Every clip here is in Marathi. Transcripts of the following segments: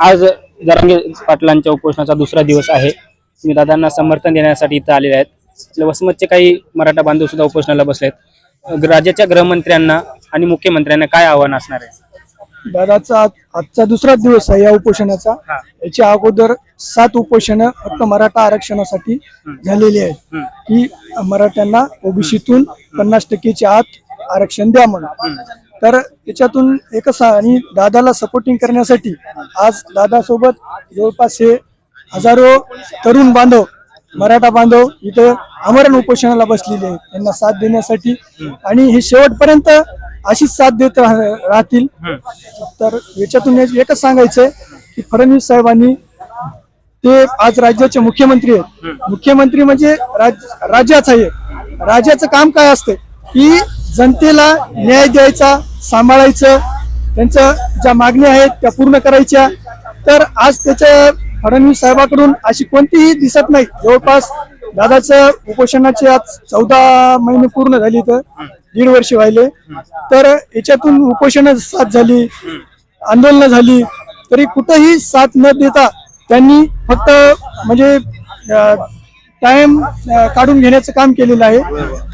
आज जरांगे पाटलांच्या उपोषणाचा दुसरा दिवस आहे. तुम्ही दादांना समर्थन देण्यासाठी इथं आलेले आहेत. वसमतचे काही मराठा बांधव सुद्धा उपोषणाला बसले आहेत राज्याच्या गृहमंत्र्यांना आणि मुख्यमंत्र्यांना काय आव्हान असणार आहे? दादाचा आज- आजचा दुसरा दिवस आहे या उपोषणाचा. याच्या अगोदर सात उपोषण फक्त मराठा आरक्षणासाठी झालेली आहेत. की मराठ्यांना ओबीसीतून पन्नास टक्केच्या आत आरक्षण द्या म्हणून. तर याच्यातून एकच सा- आणि दादाला सपोर्टिंग करण्यासाठी आज दादासोबत जवळपास हे हजारो तरुण बांधव मराठा बांधव इथं आमरण उपोषणाला बसलेले आहेत. त्यांना साथ देण्यासाठी आणि हे शेवटपर्यंत अशीच साथ देत राह- राहतील. तर याच्यातून एकच सांगायचंय की फडणवीस साहेबांनी ते आज राज्याचे मुख्यमंत्री आहेत. मुख्यमंत्री म्हणजे राज- राज्याचं आहे. राज्याचं काम काय असतं की जनतेला न्याय द्यायचा सांभाळायचं त्यांच्या ज्या मागण्या आहेत त्या पूर्ण करायच्या. तर आज त्याच्या फडणवीस साहेबाकडून अशी कोणतीही दिसत नाही. जवळपास दादाचं उपोषणाचे आज चौदा महिने पूर्ण झाली तर दीड वर्ष व्हायले. तर याच्यातून उपोषण साथ झाली आंदोलनं झाली. तरी कुठंही साथ न देता त्यांनी फक्त म्हणजे टाइम काढून घेण्याचं काम केलेलं आहे.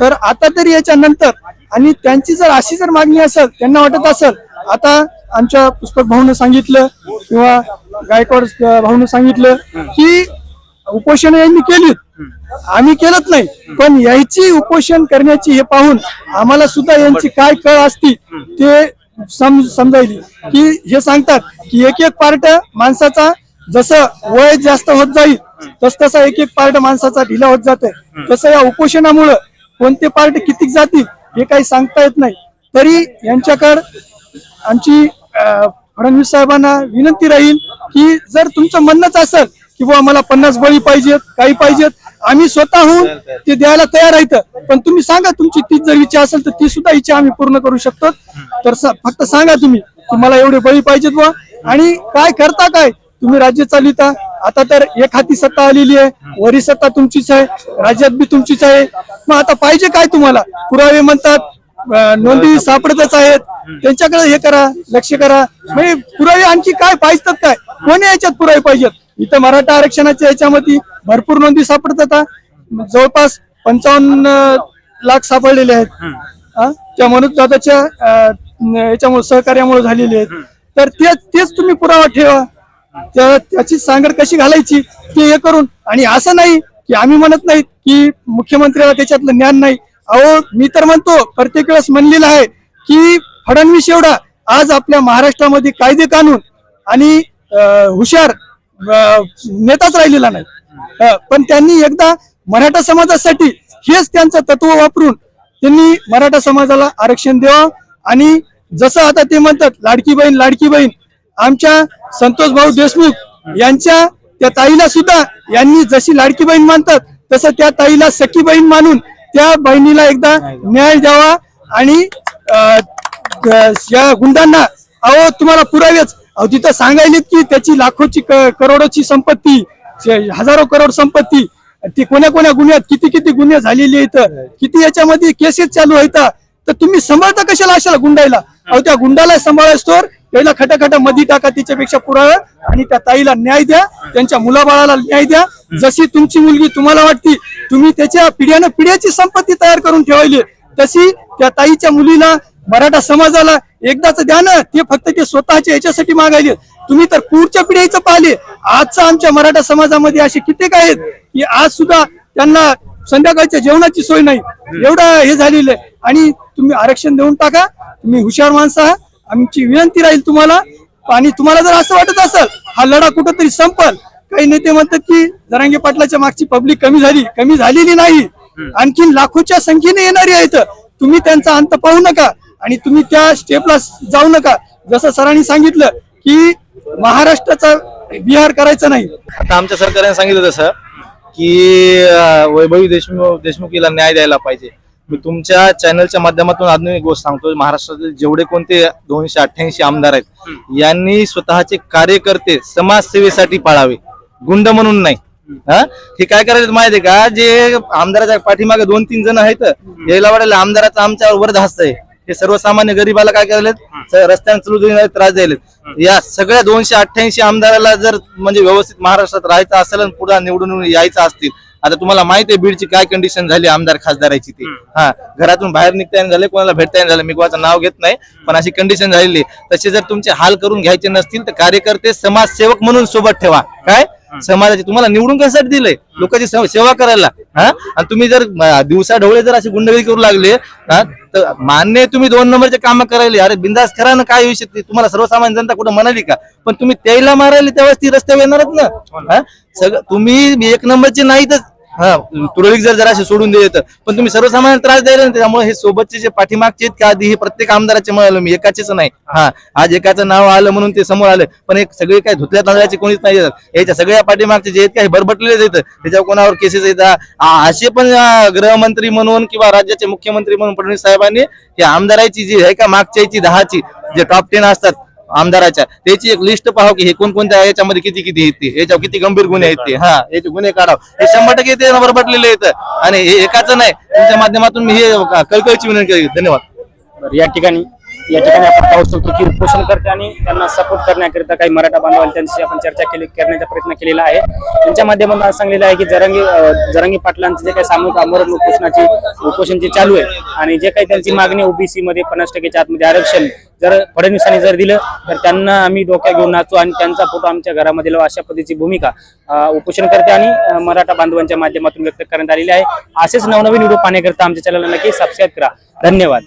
तर आता तरी याच्यानंतर आणि त्यांची जर अशी जर मागणी असेल त्यांना वाटत असेल आता आमच्या पुस्तक भाऊनं सांगितलं किंवा गायकवाड भाऊनं सांगितलं की उपोषण यांनी केलीत. आम्ही केलंच नाही. पण यायची उपोषण करण्याची हे पाहून आम्हाला सुद्धा यांची काय कळ असती ते समजायली. की हे सांगतात की एक एक पार्ट माणसाचा जसं वय जास्त होत जाईल तस तसा एक एक पार्ट माणसाचा ढिला होत जात तसं या उपोषणामुळं कोणते पार्ट किती जातील हे काही सांगता येत नाही. तरी यांच्याकडं आमची फडणवीस साहेबांना विनंती राहील की जर तुमचं म्हणणंच असेल की बुवा मला पन्नास बळी पाहिजेत काही पाहिजेत आम्ही स्वतःहून ते द्यायला तयार आहेत. पण तुम्ही सांगा तुमची तीच जर इच्छा असेल तर ती सुद्धा इच्छा आम्ही पूर्ण करू शकतो. तर फक्त सांगा तुम्ही तुम्हाला एवढे बळी पाहिजेत बुवा. आणि काय करता काय? तुम्ही राज्य चालिता. आता तर एक हाती सत्ता आलेली आहे. वरी सत्ता तुमचीच आहे. राज्यात बी तुमचीच आहे. मग आता पाहिजे काय तुम्हाला? पुरावे म्हणतात. नोंदी सापडतच आहेत. त्यांच्याकडे हे करा लक्ष करा. म्हणजे पुरावे आणखी काय पाहिजेत काय? कोणी याच्यात पुरावे पाहिजेत? इथं मराठा आरक्षणाच्या याच्यामध्ये भरपूर नोंदी सापडतात. जवळपास पंचावन्न लाख सापडलेले आहेत? त्या मनोज दादाच्या याच्यामुळे सहकार्यामुळे झालेले आहेत. तर तेच तेच तुम्ही पुरावा ठेवा. त्याची सांगड कशी घालायची ते हे करून आणि असं नाही की आम्ही म्हणत नाही की मुख्यमंत्र्याला त्याच्यातलं ज्ञान नाही. अहो मी तर म्हणतो प्रत्येक वेळेस म्हणलेलं आहे की फडणवीस एवढा आज आपल्या महाराष्ट्रामध्ये कायदे कानून आणि हुशार नेताच राहिलेला नाही. पण त्यांनी एकदा मराठा समाजासाठी हेच त्यांचं तत्व वापरून त्यांनी मराठा समाजाला आरक्षण द्यावं आणि जसं आता ते म्हणतात लाडकी बहीण लाडकी बहीण आमच्या संतोष भाऊ देशमुख यांच्या त्या ताईला सुद्धा यांनी जशी लाडकी बहीण मानतात तसं त्या ताईला सखी बहीण मानून त्या बहिणीला एकदा न्याय द्यावा आणि या गुंडांना अहो तुम्हाला पुरावेच. अहो तिथं सांगायलेत की त्याची लाखोची करोडोची संपत्ती हजारो करोड संपत्ती ती कोण्या कोण्या गुन्ह्यात किती किती गुन्हे झालेले आहेत किती याच्यामध्ये केसेस चालू आहेत तर तुम्ही सांभाळता कशाला अशाला गुंडायला? अहो त्या गुंडाला सांभाळायच याला त्याला खटाखटा मधी टाका तिच्यापेक्षा पुरावा आणि त्या ताईला न्याय द्या त्यांच्या मुलाबाळाला न्याय द्या. जशी तुमची मुलगी तुम्हाला वाटती तुम्ही त्याच्या पिढ्यानं पिढ्याची संपत्ती तयार करून ठेवायली तशी त्या ताईच्या मुलीला मराठा समाजाला एकदाच द्या ना ते फक्त ते स्वतःच्या याच्यासाठी मागायले तुम्ही तर पुढच्या पिढ्याचं पाहिले. आजचा आमच्या मराठा समाजामध्ये असे कित्येक आहेत की आज सुद्धा त्यांना संध्याकाळच्या जेवणाची सोय नाही. एवढं हे झालेलं आहे. आणि तुम्ही आरक्षण देऊन टाका. तुम्ही हुशार माणसं आहात. आमची विनंती राहील तुम्हाला. आणि तुम्हाला जर असं वाटत असेल हा लढा कुठंतरी संपल काही नेते म्हणतात की जरांगे पाटलाच्या मागची पब्लिक कमी झाली कमी झालेली नाही. आणखीन लाखोच्या संख्येने येणारी आहेत. तुम्ही त्यांचा अंत पाहू नका आणि तुम्ही त्या स्टेपला जाऊ नका. जसं सरांनी सांगितलं की महाराष्ट्राचा बिहार करायचा नाही. आता आमच्या सरकारने सांगितलं तसं की वैभवी देशमुख देशमुखीला न्याय द्यायला पाहिजे. मी तुमच्या चॅनलच्या माध्यमातून अजून एक गोष्ट सांगतो. महाराष्ट्रातील जेवढे कोणते दोनशे अठ्ठ्याऐंशी आमदार आहेत यांनी स्वतःचे कार्यकर्ते समाजसेवेसाठी पाळावे. गुंड म्हणून नाही. हा? हे काय करायचं माहितीये का? जे आमदाराच्या पाठीमागे दोन तीन जण आहेत यायला वाटेल आमदाराचा आमच्यावर हस्त आहे. हे सर्वसामान्य गरीबाला काय करायलेत? रस्त्याने चालू त्रास द्यायलेत. या सगळ्या दोनशे अठ्ठ्याऐंशी आमदाराला जर म्हणजे व्यवस्थित महाराष्ट्रात राहायचं असेल आणि पुढे निवडून यायचं असतील आता तुम्हाला माहिती आहे बीडची काय कंडिशन झाली आमदार खासदाराची ती. हा घरातून बाहेर निघता झाले कोणाला भेटता झालं मी कोणाचं नाव घेत नाही पण अशी कंडिशन झालेली. तसे जर तुमचे हाल करून घ्यायचे नसतील तर कार्यकर्ते समाजसेवक म्हणून सोबत ठेवा. काय? समाजाची तुम्हाला निवडून कशासाठी दिलंय? लोकांची सेवा करायला. हा? आणि तुम्ही जर दिवसा ढवळे जर अशी गुंडगिरी करू लागले हा तर मान्य तुम्ही दोन नंबरचे काम करायले. अरे बिंदास करा ना काय विषय? तुम्हाला सर्वसामान्य जनता कुठं म्हणाली का? पण तुम्ही त्याला मारायला तेव्हाच ती रस्त्यावर येणारच ना. हा? सगळं तुम्ही एक नंबरचे नाहीतच. हा तुरळीक जर जराशी सोडून दिले तर. पण तुम्ही सर्वसामान्य त्रास द्यायला ना त्यामुळे हे सोबतचे जे पाठीमागचे आहेत का आधी हे प्रत्येक आमदाराचे म्हणालो मी एकाचेच नाही. हा आज एकाचं नाव आलं म्हणून ते समोर आलं पण हे सगळे काय धुतल्या तांदळाचे कोणीच नाही येतात याच्या सगळ्या पाठीमागचे जे आहेत काही बरबटलेलेच येत त्याच्यावर कोणावर केसेस येतात असे पण गृहमंत्री म्हणून किंवा राज्याचे मुख्यमंत्री म्हणून फडणवीस साहेबांनी या आमदाराची जी आहे का मागच्या दहाची जे टॉप टेन असतात आमदाराच्या. त्याची एक लिस्ट पाहाव की हे कोणकोणत्या याच्यामध्ये किती किती आहेत याच्यावर किती गंभीर गुन्हे आहेत ते. हा याचे गुन्हे काढाव. हे शंभर टक्के ते बरबटलेले आहेत. आणि हे एकाच नाही. तुमच्या माध्यमातून मी हे कळकळीची विनंती केली धन्यवाद. या ठिकाणी या ठिकाणी आपण पाहू शकतो की उपोषणकर्ते आणि त्यांना सपोर्ट करण्याकरिता काही मराठा बांधवांनी त्यांच्याशी आपण चर्चा केली करण्याचा प्रयत्न केलेला आहे. त्यांच्या माध्यमातून आज सांगलेलं आहे की जरांगी जरंगी जरांगी जे काही सामूहिक आमरण उपोषणाची उपोषण जे चालू आहे आणि जे काही त्यांची मागणी ओबीसी मध्ये पन्नास टक्केच्या आतमध्ये आरक्षण जर फडणवीसांनी जर दिलं तर त्यांना आम्ही डोक्या घेऊन नाचू आणि त्यांचा फोटो आमच्या घरामध्ये लावू. अशा पद्धतीची भूमिका उपोषण उपोषणकर्ते आणि मराठा बांधवांच्या माध्यमातून व्यक्त करण्यात आलेली आहे. असेच नवनवीन व्हिडिओ पाहण्याकरिता आमच्या चॅनलला नक्की सबस्क्राईब करा. धन्यवाद.